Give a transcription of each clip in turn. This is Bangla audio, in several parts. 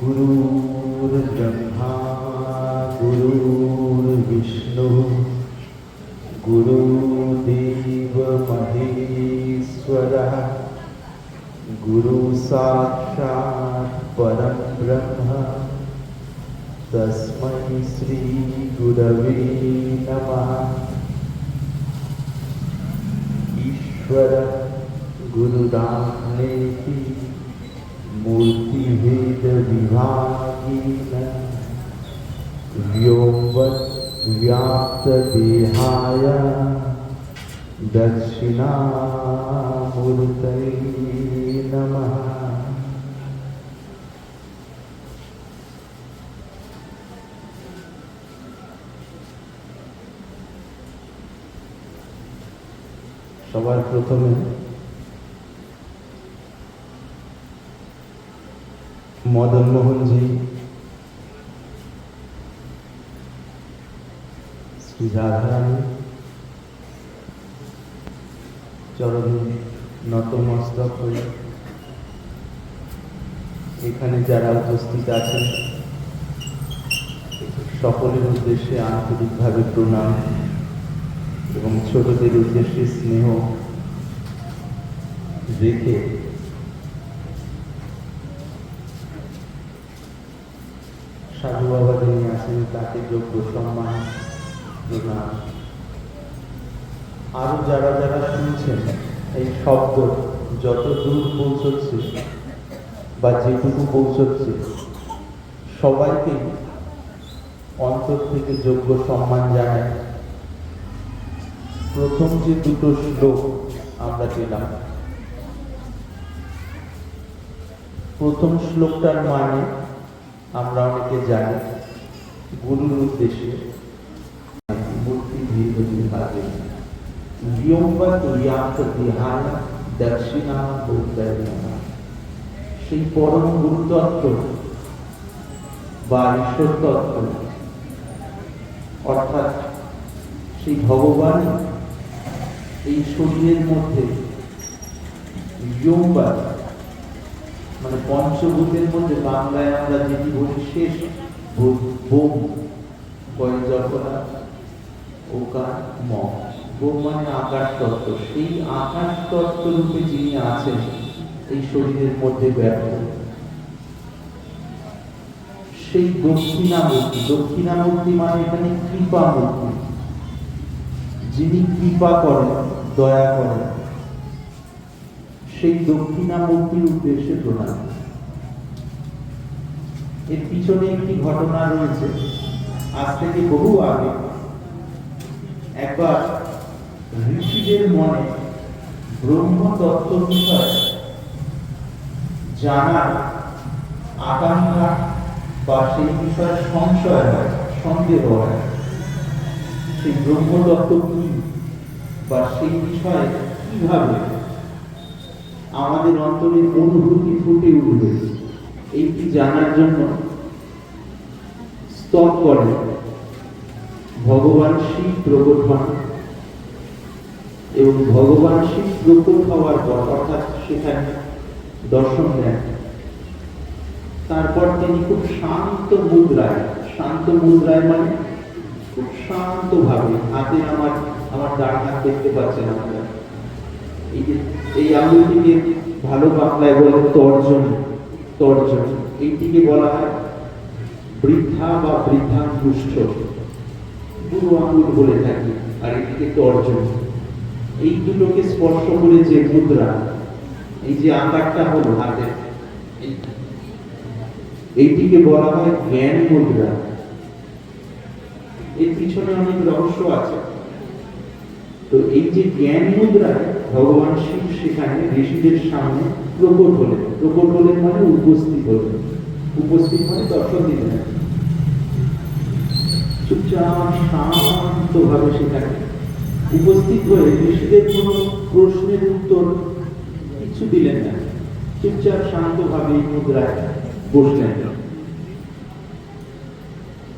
गुरुर्ब्रह्मा गुरुर्विष्णु गुरुदेव महेश्वरः गुरु साक्षात् परं ब्रह्म तस्मै श्रीगुरवे नमः। ईश्वर गुरुरात्मेति मूर्तिभेदविभागेन व्योमवत् व्याप्तदेहाय दक्षिणामूर्तये नमः সবার প্রথমে মদন মোহনজি শ্রী রাধারানী, চরণে নতমস্তক হয়ে এখানে যারা উপস্থিত আছেন, সকলের উদ্দেশ্যে আন্তরিকভাবে প্রণাম এবং ছোটদের উদ্দেশ্যে স্নেহ রেখে সাধু বাবা যিনি আছেন, তাকে যোগ্য সম্মান প্রণাম আরও যারা যারা শুনছেন, এই শব্দ যত দূর পৌঁছচ্ছে বা যেটুকু পৌঁছচ্ছে, সবাইকে অন্তর থেকে যোগ্য সম্মান জানায়। প্রথম যে দুটো শ্লোক আমরা পেলাম, প্রথম শ্লোকটার মানে আমরা গুরুর উদ্দেশ্যে মূর্তি বিহার দক্ষিণা বৌদ্ধায় সেই পরম গুরুতত্ত্ব বা ঈশ্বর তত্ত্ব অর্থাৎ সেই ভগবান এই শরীরের মধ্যে ইয়ম্বা মানে পঞ্চভূতের মধ্যে বাংলায় আমরা যেটি বলি শেষ ভূত, জল্পনা ওকার ম মানে আকাশ তত্ত্ব সেই আকাশ তত্ত্ব রূপে যিনি আছেন এই শরীরের মধ্যে ব্যর্থ সেই দক্ষিণামূর্তি দক্ষিণামূর্তি মানে এখানে কৃপা মূর্তি। যিনি কৃপা করেন, দয়া করেন। সেই দক্ষিণামূর্তির উদ্দেশ্যে প্রণাম এর পিছনে একটি ঘটনা রয়েছে। আজ থেকে বহু আগে? একবার ঋষিদের মনে ব্রহ্ম তত্ত্ব বিষয়ে জানার আকাঙ্ক্ষা বা সেই বিষয়ে সংশয় হয়, সন্দেহ হয়। সেই ব্রহ্মতত্ত্ব কি বা সেই বিষয়ে কীভাবে আমাদের অন্তরের অনুভূতি ফুটে উঠবে এইটি জানার জন্য করে ভগবান শিব প্রকট হন এবং ভগবান শিব প্রকট হওয়ার পর, অর্থাৎ সেখানে দর্শন দেন। তারপর তিনি খুব শান্ত মুদ্রায় শান্ত মুদ্রায় মানে খুব শান্ত ভাবে হাতে আমার আমার ডান হাত দেখতে পাচ্ছেন আপনারা। এই যে, এই আঙুলটিকে ভালো বাংলায় বলে তর্জন তর্জন। এইটিকে বলা হয় বৃদ্ধা বা বৃদ্ধাঙ্গুষ্ঠ বুড়ো আঙুল বলে থাকি, আর এটিকে তর্জন এই দুটোকে স্পর্শ করে যে মুদ্রা, এই যে আকারটা হলো হাতে, এইটিকে বলা হয় জ্ঞান মুদ্রা। এর পিছনে অনেক রহস্য আছে। তো এই যে জ্ঞান মুদ্রা, ভগবান শিব সেখানে ঋষিদের সামনে প্রকট হলেন। প্রকট হলেন মানে উপস্থিত হলেন। উপস্থিত মানে দর্শন দিলেন চুপচাপ শান্ত ভাবে সেখানে উপস্থিত হয়ে ঋষিদের কোনো প্রশ্নের উত্তর কিছু দিলেন না। চুপচাপ শান্ত ভাবে মুদ্রায় বসলেন।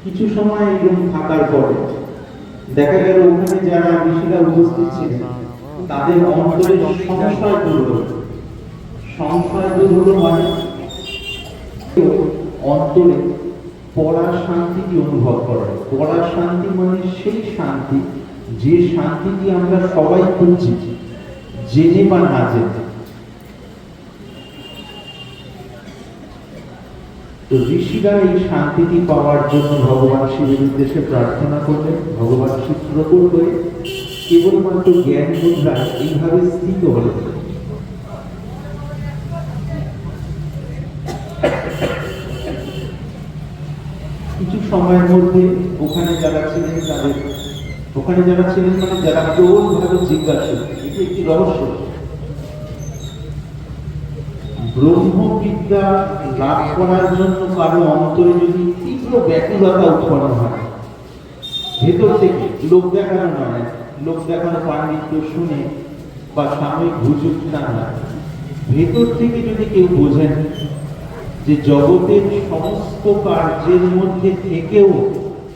কিছু সময় এরকম থাকার পরে দেখা গেল ওখানে যারা ঋষিরা উপস্থিত ছিলেন, তাদের অন্তরে সংশয় দূর হলো সংশয় দূর হলো মানে অন্তরে পড়ার শান্তিটি অনুভব করে পড়ার শান্তি মানে সেই শান্তি, যে শান্তিটি আমরা সবাই খুঁজছি জেনে বা না জেনে। তো ঋষিরা এই শান্তিটি পাওয়ার জন্য ভগবান শিবের উদ্দেশ্যে প্রার্থনা করলেন। ভগবান শিব প্রকট হয়ে কেবলমাত্র জ্ঞান মুদ্রায় এইভাবে স্থিত হলেন কিছু সময়ের মধ্যে ওখানে যারা ছিলেন তাদের ওখানে যারা ছিলেন মানে যারা প্রবলভাবে জিজ্ঞাসা এটি একটি রহস্য। ব্রহ্মবিদ্যা লাভ করার জন্য কারও অন্তরে যদি তীব্র ব্যাকুলতা উৎপন্ন হয়, ভেতর থেকে লোক দেখানো নয়, লোক দেখানো পাণ্ডিত্য শুনে বা সাময়িক হুজুক না হয়, ভেতর থেকে যদি কেউ বোঝেন যে জগতের সমস্ত কার্যের মধ্যে থেকেও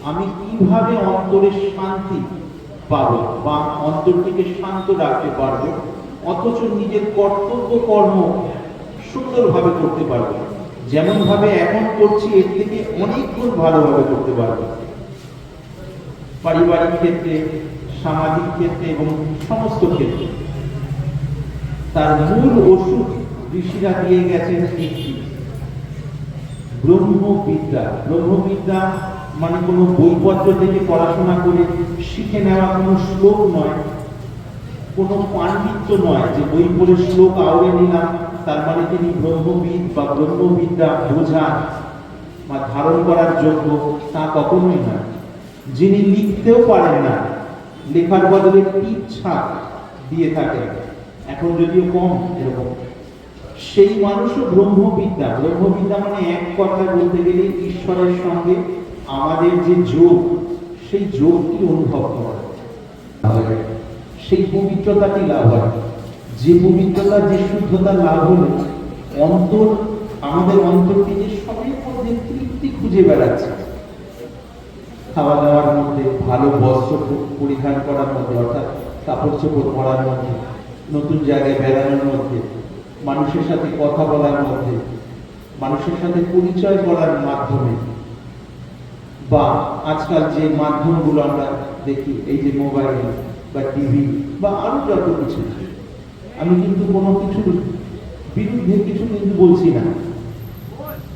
আমি কীভাবে অন্তরে শান্তি পাবো বা অন্তরটিকে শান্ত রাখতে পারব, অথচ নিজের কর্তব্য কর্ম সুন্দরভাবে করতে পারব যেমন ভাবে এখন করছি, এর থেকে অনেক গুণ ভালোভাবে করতে পারব। পারিবারিক ক্ষেত্রে, সামাজিক ক্ষেত্রে এবং সমস্ত ক্ষেত্রে। তার মূল ওষুধ ঋষিরা দিয়ে গেছেন একটি ব্রহ্মবিদ্যা। ব্রহ্মবিদ্যা মানে কোনো বইপত্র থেকে পড়াশোনা করে শিখে নেওয়া কোনো শ্লোক নয়, কোনো পাণ্ডিত্য নয় যে বই পড়ে শ্লোক আওড়ে নিলাম, তার মানে তিনি ব্রহ্মবিদ বা ব্রহ্মবিদ্যা বোঝা বা ধারণ করার যোগ্য তা কখনোই নয়। যিনি লিখতেও পারেন না, লেখার বদলে ইচ্ছা দিয়ে থাকেন। এখন যদিও কম এরকম। সেই মানুষও ব্রহ্মবিদ্যা। ব্রহ্মবিদ্যা মানে এক কথায় বলতে গেলে ঈশ্বরের সঙ্গে আমাদের যে যোগ, সেই যোগটি অনুভব করা। সেই পবিত্রতাটি লাভ হয়। যে পবিত্রতা, যে শুদ্ধতা লাভ হলে, অন্তর, আমাদের অন্তরকে যে সবের মধ্যে তৃপ্তি খুঁজে বেড়াচ্ছে। খাওয়া দাওয়ার মধ্যে, ভালো বস্ত্র পরিধান করার মধ্যে, অর্থাৎ কাপড় চোপড় পরার মধ্যে, নতুন জায়গায় বেড়ানোর মধ্যে মানুষের সাথে কথা বলার মধ্যে, মানুষের সাথে পরিচয় করার মাধ্যমে, বা আজকাল যে মাধ্যমগুলো আমরা দেখি, এই যে মোবাইল বা টিভি বা আরও যত কিছু, আমি কিন্তু কোনো কিছুর বিরুদ্ধে কিছু কিন্তু বলছি না।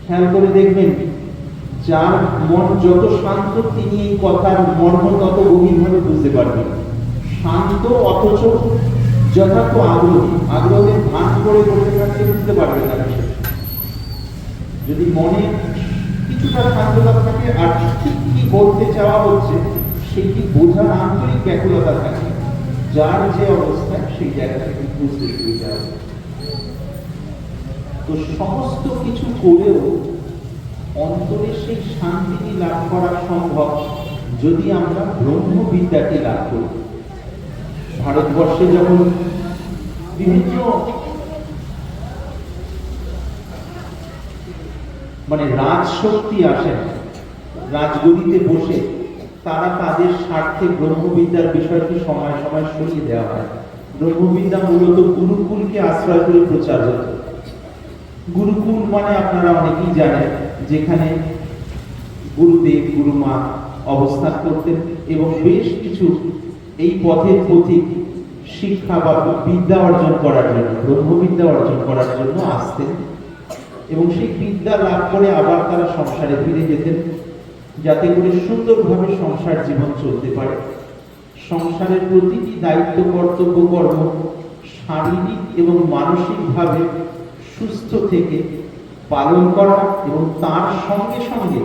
খেয়াল করে দেখবেন, যার মন যত শান্ত, তিনি এই কথার মর্ম তত গভীরভাবে বুঝতে পারবেন। শান্ত অথচ যথার্থ আগ্রহী, আগ্রহের ভান করে বসে থাকতে বুঝতে পারবেন না। যদি মনে কিছুটা শান্ততা থাকে, আর ঠিক কি বলতে চাওয়া হচ্ছে সেটি বোঝার আন্তরিক ব্যাকুলতা থাকে, যার যে অবস্থা, সেই জায়গা বুঝতে সুবিধা হবে তো সমস্ত কিছু করেও অন্তরে সেই শান্তিটি লাভ করা সম্ভব, যদি আমরা ব্রহ্মবিদ্যাকে লাভ করি ভারতবর্ষে যখন বিভিন্ন মানে রাজশক্তি আসেন রাজগদিতে বসে, তারা তাদের স্বার্থে ব্রহ্মবিদ্যার বিষয়টি সময় সময় সরিয়ে দেওয়া হয়। ব্রহ্মবিদ্যা মূলত গুরুকুলকে আশ্রয় করে প্রচার হতো। গুরুকুল মানে আপনারা অনেকেই জানেন, যেখানে গুরুদেব, গুরুমা অবস্থান করতেন এবং বেশ কিছু এই পথের পথিক শিক্ষা বা বিদ্যা অর্জন করার জন্য, ব্রহ্মবিদ্যা অর্জন করার জন্য আসতেন। এবং সেই বিদ্যা লাভ করে আবার তারা সংসারে ফিরে যেতেন। যাতে করে সুন্দরভাবে সংসার জীবন চলতে পারে। সংসারের প্রতিটি দায়িত্ব, কর্তব্য, কর্ম শারীরিক এবং মানসিকভাবে সুস্থ থেকে পালন করা এবং তার সঙ্গে সঙ্গে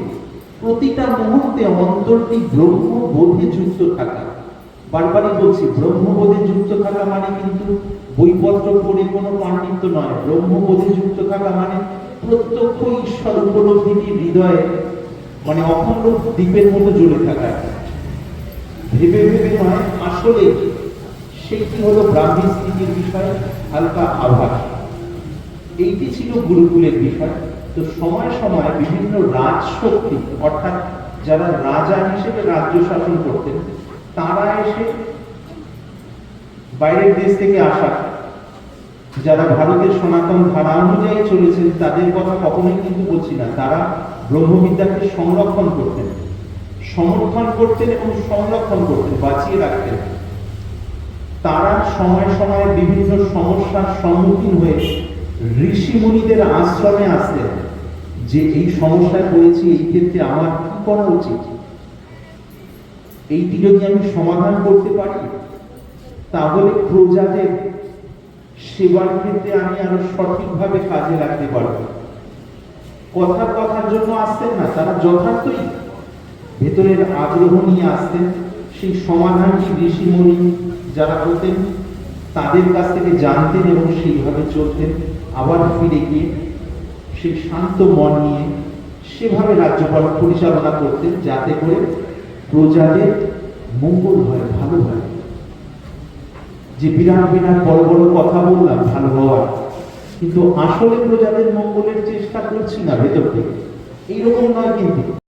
প্রতিটা মুহূর্তে অন্তরটি ব্রহ্মবোধে যুক্ত থাকা। বারবারই বলছি, ব্রহ্মবোধে যুক্ত থাকা মানে কিন্তু বইপত্র পড়ে কোনো পাণ্ডিত্য নয়। ব্রহ্মবোধে যুক্ত থাকা মানে প্রত্যক্ষ ঈশ্বর উপলব্ধিটি হৃদয়ে মানে অখণ্ড দ্বীপের মতো জ্বলে থাকা। ভেবে ভেবে নয়, আসলে সেইটি হলো ব্রাহ্মী স্থিতির বিষয়, হালকা আভাস। এইটি ছিল গুরুকুলের বিষয়। তো সময় সময় বিভিন্ন রাজশক্তি, অর্থাৎ যারা রাজা হিসেবে রাজ্য শাসন করতেন তারা এসে বাইরের দেশ থেকে আসা। যারা ভারতের সনাতন ধারা অনুযায়ী চলেছেন, তাদের কথা কখনোই কিন্তু বলছি না। তারা ব্রহ্মবিদ্যাকে সংরক্ষণ করতেন। সমর্থন করতেন এবং সংরক্ষণ করতেন, বাঁচিয়ে রাখতেন। তারা সময় সময়ে বিভিন্ন সমস্যার সম্মুখীন হয়ে ঋষি মুনিদের আশ্রমে আসতেন যে, এই সমস্যায় পড়েছি, এই ক্ষেত্রে আমার কি করা উচিত? এইটি যদি আমি সমাধান করতে পারি? তাহলে প্রজাদের সেবার ক্ষেত্রে আমি আরও সঠিকভাবে কাজে লাগতে পারব। কথার কথার জন্য আসতেন না, তারা যথার্থই ভেতরের আগ্রহ নিয়ে আসতেন সেই সমাধানটি ঋষিমণি যারা হতেন, তাদের কাছ থেকে জানতেন এবং সেইভাবে চলতেন। আবার ফিরে গিয়ে সেই শান্ত মন নিয়ে সেভাবে রাজ্যপাল পরিচালনা করতেন, যাতে করে প্রজাদের মঙ্গল হয়, ভালো হয়। যে বিরাট বিরাট বড় বড় কথা বললাম, ভালো হওয়ার। কিন্তু আসলে প্রজাদের মঙ্গলের চেষ্টা করছি না ভেতর থেকে। এইরকম নয় কিন্তু।